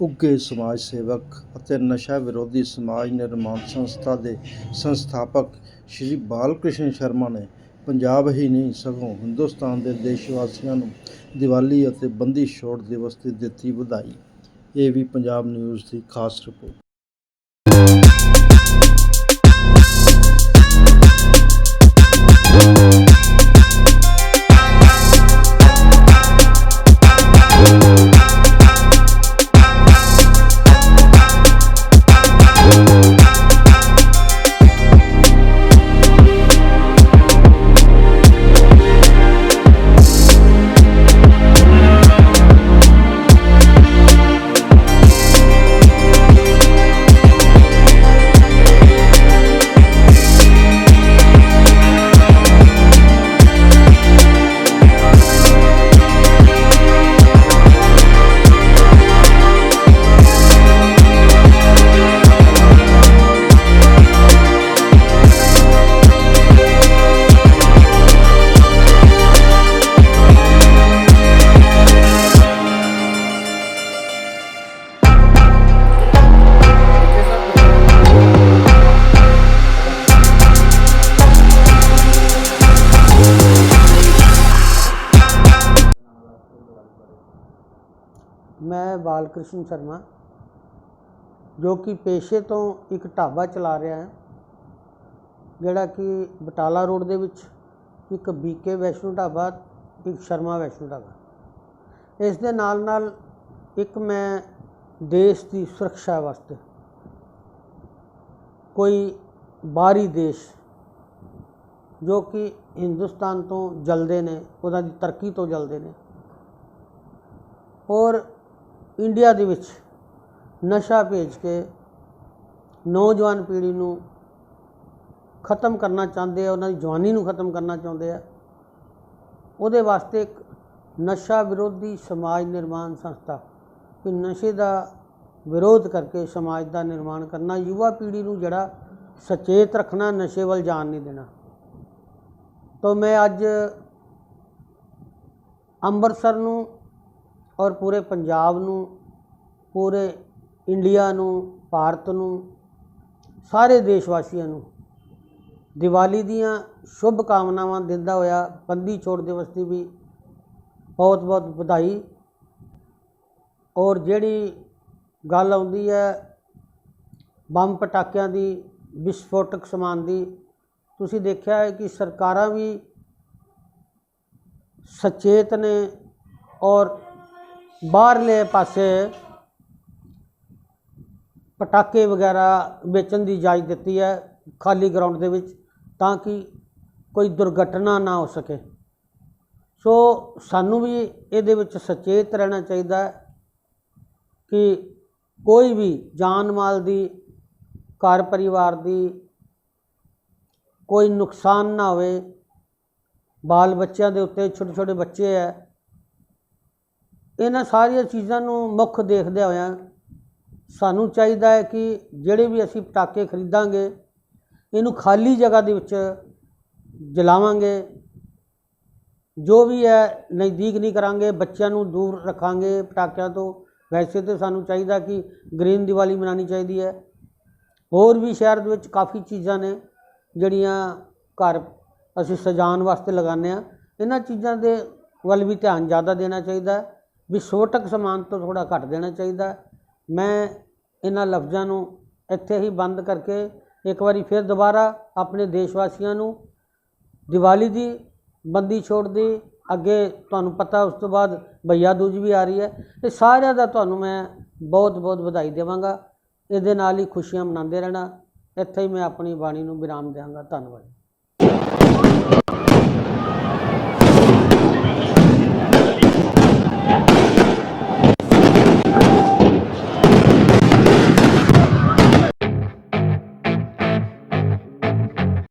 ਉੱਘੇ ਸਮਾਜ ਸੇਵਕ ਅਤੇ ਨਸ਼ਾ ਵਿਰੋਧੀ ਸਮਾਜ ਨਿਰਮਾਣ ਸੰਸਥਾ ਦੇ ਸੰਸਥਾਪਕ ਸ਼੍ਰੀ ਬਾਲ ਕ੍ਰਿਸ਼ਨ ਸ਼ਰਮਾ ਨੇ ਪੰਜਾਬ ਹੀ ਨਹੀਂ, ਸਗੋਂ ਹਿੰਦੁਸਤਾਨ ਦੇ ਦੇਸ਼ ਵਾਸੀਆਂ ਨੂੰ ਦੀਵਾਲੀ ਅਤੇ ਬੰਦੀ ਛੋੜ ਦਿਵਸ ਦੀ ਦਿੱਤੀ ਵਧਾਈ। ਇਹ ਵੀ ਪੰਜਾਬ ਨਿਊਜ਼ ਦੀ ਖਾਸ ਰਿਪੋਰਟ। ਮੈਂ ਬਾਲਕ੍ਰਿਸ਼ਨ ਸ਼ਰਮਾ, ਜੋ ਕਿ ਪੇਸ਼ੇ ਤੋਂ ਇੱਕ ਢਾਬਾ ਚਲਾ ਰਿਹਾ ਹਾਂ, ਜਿਹੜਾ ਕਿ ਬਟਾਲਾ ਰੋਡ ਦੇ ਵਿੱਚ ਇੱਕ ਬੀਕੇ ਵੈਸ਼ਨੂ ਢਾਬਾ, ਇੱਕ ਸ਼ਰਮਾ ਵੈਸ਼ਨੂ ਢਾਬਾ। ਇਸ ਦੇ ਨਾਲ ਨਾਲ ਇੱਕ ਮੈਂ ਦੇਸ਼ ਦੀ ਸੁਰੱਖਿਆ ਵਾਸਤੇ ਕੋਈ ਬਾਹਰੀ ਦੇਸ਼ ਜੋ ਕਿ ਹਿੰਦੁਸਤਾਨ ਤੋਂ ਜਲਦੇ ਨੇ, ਉਹਨਾਂ ਦੀ ਤਰੱਕੀ ਤੋਂ ਜਲਦੇ ਨੇ, ਔਰ ਇੰਡੀਆ ਦੇ ਵਿੱਚ ਨਸ਼ਾ ਭੇਜ ਕੇ ਨੌਜਵਾਨ ਪੀੜ੍ਹੀ ਨੂੰ ਖਤਮ ਕਰਨਾ ਚਾਹੁੰਦੇ ਆ, ਉਹਨਾਂ ਦੀ ਜਵਾਨੀ ਨੂੰ ਖਤਮ ਕਰਨਾ ਚਾਹੁੰਦੇ ਆ, ਉਹਦੇ ਵਾਸਤੇ ਇੱਕ ਨਸ਼ਾ ਵਿਰੋਧੀ ਸਮਾਜ ਨਿਰਮਾਣ ਸੰਸਥਾ ਕਿ ਨਸ਼ੇ ਦਾ ਵਿਰੋਧ ਕਰਕੇ ਸਮਾਜ ਦਾ ਨਿਰਮਾਣ ਕਰਨਾ, ਯੁਵਾ ਪੀੜ੍ਹੀ ਨੂੰ ਜਿਹੜਾ ਸਚੇਤ ਰੱਖਣਾ, ਨਸ਼ੇ ਵੱਲ ਜਾਣ ਨਹੀਂ ਦੇਣਾ। ਤਾਂ ਮੈਂ ਅੱਜ ਅੰਮ੍ਰਿਤਸਰ ਨੂੰ ਔਰ ਪੂਰੇ ਪੰਜਾਬ ਨੂੰ, ਪੂਰੇ ਇੰਡੀਆ ਨੂੰ, ਭਾਰਤ ਨੂੰ, ਸਾਰੇ ਦੇਸ਼ ਵਾਸੀਆਂ ਨੂੰ ਦੀਵਾਲੀ ਦੀਆਂ ਸ਼ੁਭ ਕਾਮਨਾਵਾਂ ਦਿੰਦਾ ਹੋਇਆ ਬੰਦੀ ਛੋੜ ਦਿਵਸ ਦੀ ਵੀ ਬਹੁਤ ਬਹੁਤ ਵਧਾਈ। ਔਰ ਜਿਹੜੀ ਗੱਲ ਆਉਂਦੀ ਹੈ ਬੰਬ ਪਟਾਕਿਆਂ ਦੀ, ਵਿਸਫੋਟਕ ਸਮਾਨ ਦੀ, ਤੁਸੀਂ ਦੇਖਿਆ ਹੈ ਕਿ ਸਰਕਾਰਾਂ ਵੀ ਸਚੇਤ ਨੇ ਔਰ ਬਾਹਰਲੇ ਪਾਸੇ ਪਟਾਕੇ ਵਗੈਰਾ ਵੇਚਣ ਦੀ ਇਜਾਜ਼ਤ ਦਿੱਤੀ ਹੈ ਖਾਲੀ ਗਰਾਊਂਡ ਦੇ ਵਿੱਚ ਤਾਂ ਕਿ ਕੋਈ ਦੁਰਘਟਨਾ ਨਾ ਹੋ ਸਕੇ। ਸੋ ਸਾਨੂੰ ਵੀ ਇਹਦੇ ਵਿੱਚ ਸਚੇਤ ਰਹਿਣਾ ਚਾਹੀਦਾ ਕਿ ਕੋਈ ਵੀ ਜਾਨ ਮਾਲ ਦੀ, ਘਰ ਪਰਿਵਾਰ ਦੀ ਕੋਈ ਨੁਕਸਾਨ ਨਾ ਹੋਵੇ। ਬਾਲ ਬੱਚਿਆਂ ਦੇ ਉੱਤੇ ਛੋਟੇ ਛੋਟੇ ਬੱਚੇ ਹੈ ਇਹਨਾਂ ਸਾਰੀਆਂ ਚੀਜ਼ਾਂ ਨੂੰ ਮੁੱਖ ਦੇਖਦੇ ਹੋਇਆਂ ਸਾਨੂੰ ਚਾਹੀਦਾ ਹੈ ਕਿ ਜਿਹੜੇ ਵੀ ਅਸੀਂ ਪਟਾਕੇ ਖਰੀਦਾਂਗੇ, ਇਹਨੂੰ ਖਾਲੀ ਜਗ੍ਹਾ ਦੇ ਵਿੱਚ ਜਲਾਵਾਂਗੇ। ਜੋ ਵੀ ਹੈ, ਨਜ਼ਦੀਕ ਨਹੀਂ ਕਰਾਂਗੇ, ਬੱਚਿਆਂ ਨੂੰ ਦੂਰ ਰੱਖਾਂਗੇ ਪਟਾਕਿਆਂ ਤੋਂ। ਵੈਸੇ ਤਾਂ ਸਾਨੂੰ ਚਾਹੀਦਾ ਕਿ ਗ੍ਰੀਨ ਦੀਵਾਲੀ ਮਨਾਉਣੀ ਚਾਹੀਦੀ ਹੈ। ਹੋਰ ਵੀ ਸ਼ਹਿਰ ਦੇ ਵਿੱਚ ਕਾਫੀ ਚੀਜ਼ਾਂ ਨੇ ਜਿਹੜੀਆਂ ਘਰ ਅਸੀਂ ਸਜਾਉਣ ਵਾਸਤੇ ਲਗਾਉਂਦੇ ਆ ਇਹਨਾਂ ਚੀਜ਼ਾਂ ਦੇ ਵੱਲ ਵੀ ਧਿਆਨ ਜ਼ਿਆਦਾ ਦੇਣਾ ਚਾਹੀਦਾ ਹੈ। ਵਿਸਫੋਟਕ ਸਮਾਨ ਤੋਂ ਥੋੜਾ ਘੱਟ ਦੇਣਾ ਚਾਹੀਦਾ। ਮੈਂ ਇਹਨਾਂ ਲਫ਼ਜ਼ਾਂ ਨੂੰ ਇੱਥੇ ਹੀ ਬੰਦ ਕਰਕੇ ਇੱਕ ਵਾਰੀ ਫਿਰ ਦੁਬਾਰਾ ਆਪਣੇ ਦੇਸ਼ ਵਾਸੀਆਂ ਨੂੰ ਦੀਵਾਲੀ ਦੀ ਬੰਦੀ ਛੋੜ ਦੀ, ਅੱਗੇ ਤੁਹਾਨੂੰ ਪਤਾ ਉਸ ਤੋਂ ਬਾਅਦ ਭਈਆ ਦੂਜ ਵੀ ਆ ਰਹੀ ਹੈ। ਇਹ ਸਾਰਿਆਂ ਦਾ ਤੁਹਾਨੂੰ ਮੈਂ ਬਹੁਤ ਬਹੁਤ ਵਧਾਈ ਦੇਵਾਂਗਾ। ਇਹਦੇ ਨਾਲ ਹੀ ਖੁਸ਼ੀਆਂ ਮਨਾਉਂਦੇ ਰਹਿਣਾ। ਇੱਥੇ ਹੀ ਮੈਂ ਆਪਣੀ ਬਾਣੀ ਨੂੰ ਵਿਰਾਮ ਦਿਆਂਗਾ। ਧੰਨਵਾਦ।